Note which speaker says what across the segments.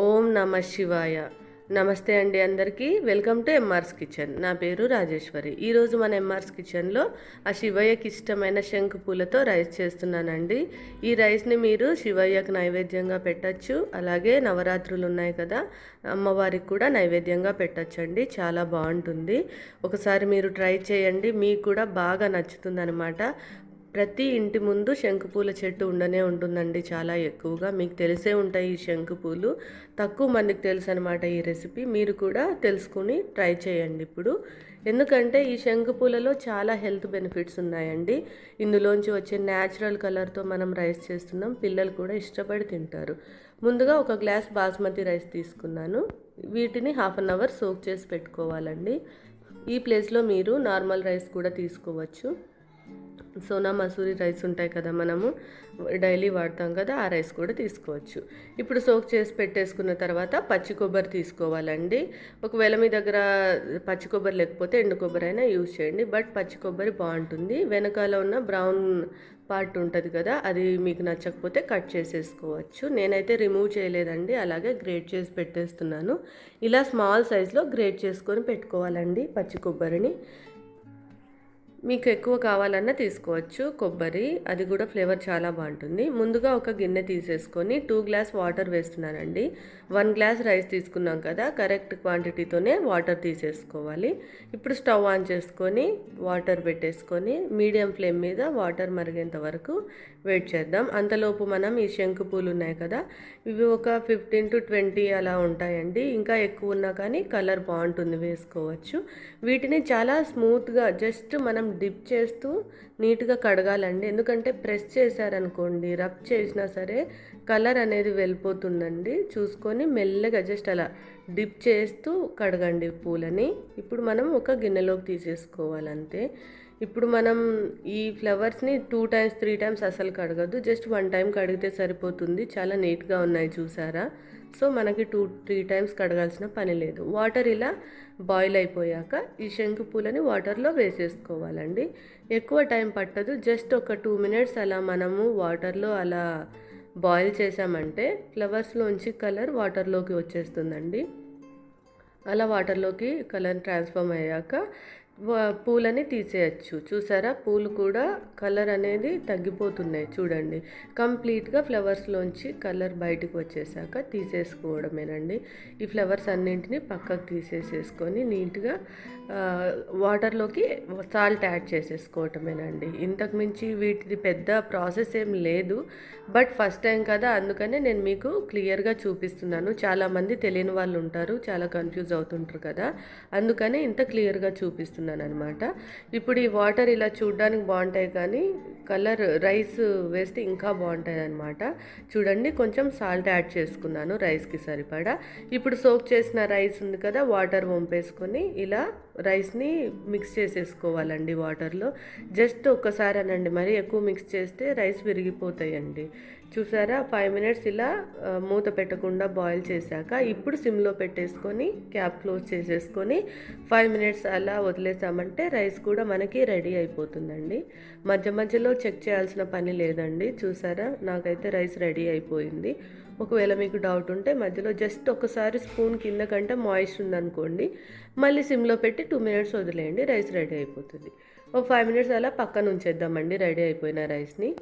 Speaker 1: ఓం నమ శివాయ. నమస్తే అండి అందరికీ. Welcome to M R S kitchen. నా పేరు రాజేశ్వరి. ఈరోజు మన ఎంఆర్స్ కిచెన్లో ఆ శివయ్యకి ఇష్టమైన శంకు పూలతో రైస్ చేస్తున్నానండి. ఈ రైస్ని మీరు శివయ్యకు నైవేద్యంగా పెట్టచ్చు. అలాగే నవరాత్రులు ఉన్నాయి కదా అమ్మవారికి కూడా నైవేద్యంగా పెట్టచ్చండి. చాలా బాగుంటుంది. ఒకసారి మీరు ట్రై చేయండి. మీకు కూడా బాగా నచ్చుతుంది ప్రతి ఇంటి ముందు శంకుపూల చెట్టు ఉండనే ఉంటుందండి చాలా ఎక్కువగా. మీకు తెలిసే ఉంటాయి ఈ శంకుపూలు తక్కువ మందికి తెలుసు అనమాట ఈ రెసిపీ. మీరు కూడా తెలుసుకుని ట్రై చేయండి ఇప్పుడు. ఎందుకంటే ఈ శంకుపూలలో చాలా హెల్త్ బెనిఫిట్స్ ఉన్నాయండి. ఇందులోంచి వచ్చే న్యాచురల్ కలర్తో మనం రైస్ చేస్తున్నాం. పిల్లలు కూడా ఇష్టపడి తింటారు. ముందుగా ఒక గ్లాస్ బాస్మతి రైస్ తీసుకున్నాను. వీటిని హాఫ్ అన్ అవర్ సోక్ చేసి పెట్టుకోవాలండి. ఈ ప్లేస్లో మీరు నార్మల్ రైస్ కూడా తీసుకోవచ్చు. సోనా మసూరి రైస్ ఉంటాయి కదా మనము డైలీ వాడతాం కదా ఆ రైస్ కూడా తీసుకోవచ్చు. ఇప్పుడు సోక్ చేసి పెట్టేసుకున్న తర్వాత పచ్చి కొబ్బరి తీసుకోవాలండి. ఒకవేళ మీ దగ్గర పచ్చి కొబ్బరి లేకపోతే ఎండు కొబ్బరి అయినా యూజ్ చేయండి. బట్ పచ్చి కొబ్బరి బాగుంటుంది. వెనకాల ఉన్న బ్రౌన్ పార్ట్ ఉంటుంది కదా అది మీకు నచ్చకపోతే కట్ చేసేసుకోవచ్చు. నేనైతే రిమూవ్ చేయలేదండి అలాగే గ్రేట్ చేసి పెట్టేస్తున్నాను. ఇలా స్మాల్ సైజులో గ్రేట్ చేసుకొని పెట్టుకోవాలండి పచ్చి కొబ్బరిని. మీకు ఎక్కువ కావాలన్నా తీసుకోవచ్చు. కొబ్బరి అది కూడా ఫ్లేవర్ చాలా బాగుంటుంది. ముందుగా ఒక గిన్నె తీసేసుకొని టూ గ్లాస్ వాటర్ వేస్తున్నానండి. వన్ గ్లాస్ రైస్ తీసుకున్నాం కదా కరెక్ట్ క్వాంటిటీతోనే వాటర్ తీసేసుకోవాలి. ఇప్పుడు స్టవ్ ఆన్ చేసుకొని వాటర్ పెట్టేసుకొని మీడియం ఫ్లేమ్ మీద వాటర్ మరిగేంత వరకు వెయిట్ చేద్దాం. అంతలోపు మనం ఈ శంకు పూలు ఉన్నాయి కదా ఇవి ఒక ఫిఫ్టీన్ టు ట్వంటీ అలా ఉంటాయండి. ఇంకా ఎక్కువ ఉన్నా కానీ కలర్ బాగుంటుంది వేసుకోవచ్చు. వీటిని చాలా స్మూత్గా జస్ట్ మనం డిప్ చేస్తూ నీట్గా కడగాలండి. ఎందుకంటే ప్రెస్ చేశారనుకోండి రబ్ చేసినా సరే కలర్ అనేది వెళ్ళిపోతుందండి. చూసుకొని మెల్లగా జస్ట్ అలా డిప్ చేస్తూ కడగండి పూలని. ఇప్పుడు మనం ఒక గిన్నెలోకి తీసేసుకోవాలంతే. ఇప్పుడు మనం ఈ ఫ్లవర్స్ని టూ టైమ్స్ త్రీ టైమ్స్ అసలు కడగద్దు. జస్ట్ వన్ టైం కడిగితే సరిపోతుంది. చాలా నీట్గా ఉన్నాయి చూసారా? సో మనకి టూ త్రీ టైమ్స్ కడగాల్సిన పని లేదు. వాటర్ ఇలా బాయిల్ అయిపోయాక ఈ శంకు పూలని వాటర్లో వేసేసుకోవాలండి. ఎక్కువ టైం పట్టదు. జస్ట్ ఒక టూ మినిట్స్ అలా మనము వాటర్లో అలా బాయిల్ చేసామంటే ఫ్లవర్స్లోంచి కలర్ వాటర్లోకి వచ్చేస్తుందండి. అలా వాటర్లోకి కలర్ ట్రాన్స్ఫామ్ అయ్యాక పూలని తీసేయచ్చు. చూసారా? పూలు కూడా కలర్ అనేది తగ్గిపోతున్నాయి చూడండి. కంప్లీట్గా ఫ్లవర్స్లోంచి కలర్ బయటకు వచ్చేసాక తీసేసుకోవడమేనండి. ఈ ఫ్లవర్స్ అన్నింటినీ పక్కకు తీసేసేసుకొని నీట్గా వాటర్లోకి సాల్ట్ యాడ్ చేసేసుకోవటమేనండి. ఇంతకు మించి వీటిది పెద్ద ప్రాసెస్ ఏం లేదు. బట్ ఫస్ట్ టైం కదా అందుకనే నేను మీకు క్లియర్గా చూపిస్తున్నాను. చాలామంది తెలియని వాళ్ళు ఉంటారు చాలా కన్ఫ్యూజ్ అవుతుంటారు కదా. అందుకనే ఇంత క్లియర్గా చూపిస్తున్నాను. అనమాట ఇప్పుడు ఈ వాటర్ ఇలా చూడడానికి బాగుంటాయి కానీ కలర్ రైస్ వేస్తే ఇంకా బాగుంటుంది అనమాట చూడండి కొంచెం సాల్ట్ యాడ్ చేసుకున్నాను రైస్కి సరిపడా. ఇప్పుడు సోక్ చేసిన రైస్ ఉంది కదా వాటర్ వంపేసుకొని ఇలా రైస్ని మిక్స్ చేసేసుకోవాలండి వాటర్లో. జస్ట్ ఒక్కసారి అనండి మరి ఎక్కువ మిక్స్ చేస్తే రైస్ విరిగిపోతాయండి. చూసారా ఫైవ్ మినిట్స్ ఇలా మూత పెట్టకుండా బాయిల్ చేశాక ఇప్పుడు సిమ్లో పెట్టేసుకొని క్యాప్ క్లోజ్ చేసేసుకొని ఫైవ్ మినిట్స్ అలా వదిలేసామంటే రైస్ కూడా మనకి రెడీ అయిపోతుందండి. మధ్య మధ్యలో చెక్ చేయాల్సిన పని లేదండి. చూసారా? నాకైతే రైస్ రెడీ అయిపోయింది. ఒకవేళ మీకు డౌట్ ఉంటే మధ్యలో జస్ట్ ఒకసారి స్పూన్ కింద కంటే మాయిస్ట్ ఉందనుకోండి. మళ్ళీ సిమ్లో పెట్టి టూ మినిట్స్ వదిలేయండి. రైస్ రెడీ అయిపోతుంది. ఒక ఫైవ్ మినిట్స్ అలా పక్కన ఉంచేద్దామండి. రెడీ అయిపోయిన రైస్ని.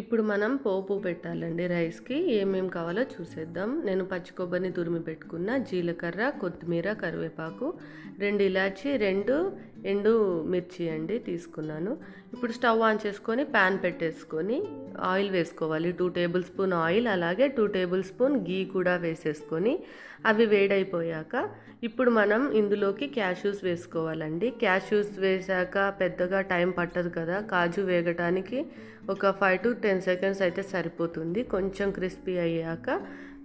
Speaker 1: ఇప్పుడు మనం పోపు పెట్టాలండి రైస్కి. ఏమేమి కావాలో చూసేద్దాం. నేను పచ్చి కొబ్బరిని తురిమి పెట్టుకున్న జీలకర్ర కొత్తిమీర కరివేపాకు రెండు ఇలాచి రెండు ఎండు మిర్చి అండి తీసుకున్నాను. ఇప్పుడు స్టవ్ ఆన్ చేసుకొని ప్యాన్ పెట్టేసుకొని ఆయిల్ వేసుకోవాలి. టూ టేబుల్ స్పూన్ ఆయిల్ అలాగే టూ టేబుల్ స్పూన్ గీ కూడా వేసేసుకొని అవి వేడైపోయాక ఇప్పుడు మనం ఇందులోకి క్యాష్యూస్ వేసుకోవాలండి. క్యాష్యూస్ వేసాక పెద్దగా టైం పట్టదు కదా కాజు వేగటానికి ఒక ఫైవ్ టు టెన్ సెకండ్స్ అయితే సరిపోతుంది. కొంచెం క్రిస్పీ అయ్యాక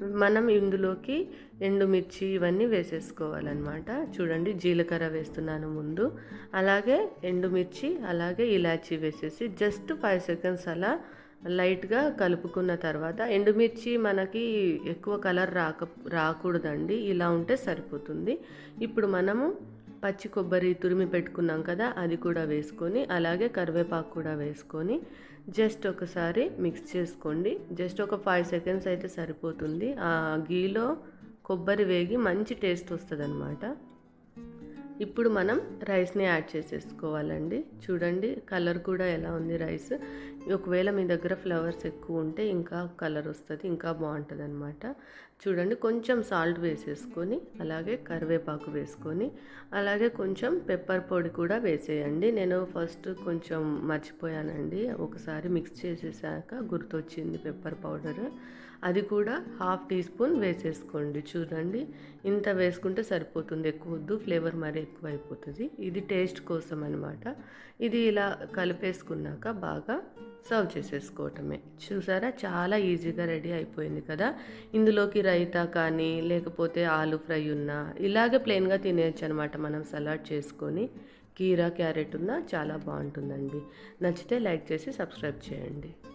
Speaker 1: మనం ఇందులోకి ఎండుమిర్చి ఇవన్నీ వేసేసుకోవాలన్నమాట. చూడండి జీలకర్ర వేస్తున్నాను ముందు. అలాగే ఎండుమిర్చి అలాగే ఇలాచీ వేసేసి జస్ట్ ఫైవ్ సెకండ్స్ అలా లైట్గా కలుపుకున్న తర్వాత ఎండుమిర్చి మనకి ఎక్కువ కలర్ రాక రాకూడదండి. ఇలా ఉంటే సరిపోతుంది. ఇప్పుడు మనము పచ్చి కొబ్బరి తురిమి పెట్టుకున్నాం కదా అది కూడా వేసుకొని అలాగే కరివేపాకు కూడా వేసుకొని జస్ట్ ఒకసారి మిక్స్ చేసుకోండి. జస్ట్ ఒక ఫైవ్ సెకండ్స్ అయితే సరిపోతుంది. ఆ గీలో కొబ్బరి వేగి మంచి టేస్ట్ వస్తుంది ఇప్పుడు మనం రైస్ని యాడ్ చేసేసుకోవాలండి. చూడండి కలర్ కూడా ఎలా ఉంది రైస్. ఒకవేళ మీ దగ్గర ఫ్లవర్స్ ఎక్కువ ఉంటే ఇంకా కలర్ వస్తుంది ఇంకా బాగుంటుంది అనమాట చూడండి కొంచెం సాల్ట్ వేసేసుకొని అలాగే కరివేపాకు వేసుకొని అలాగే కొంచెం పెప్పర్ పొడి కూడా వేసేయండి. నేను ఫస్ట్ కొంచెం మర్చిపోయానండి. ఒకసారి మిక్స్ చేసేసాక గుర్తొచ్చింది పెప్పర్ పౌడర్. అది కూడా హాఫ్ టీ స్పూన్ వేసేసుకోండి. చూడండి ఇంత వేసుకుంటే సరిపోతుంది. ఎక్కువ వద్దు ఫ్లేవర్ మరీ ఎక్కువ అయిపోతుంది ఇది టేస్ట్ కోసం అనమాట ఇది ఇలా కలిపేసుకున్నాక బాగా సర్వ్ చేసేసుకోవటమే. చూసారా? చాలా ఈజీగా రెడీ అయిపోయింది కదా? ఇందులోకి రైతా కానీ లేకపోతే ఆలు ఫ్రై ఉన్నా ఇలాగే ప్లెయిన్గా తినేయచ్చు అనమాట మనం సలాడ్ చేసుకొని. కీరా క్యారెట్ ఉన్నా చాలా బాగుంటుందండి. నచ్చితే లైక్ చేసి సబ్స్క్రైబ్ చేయండి.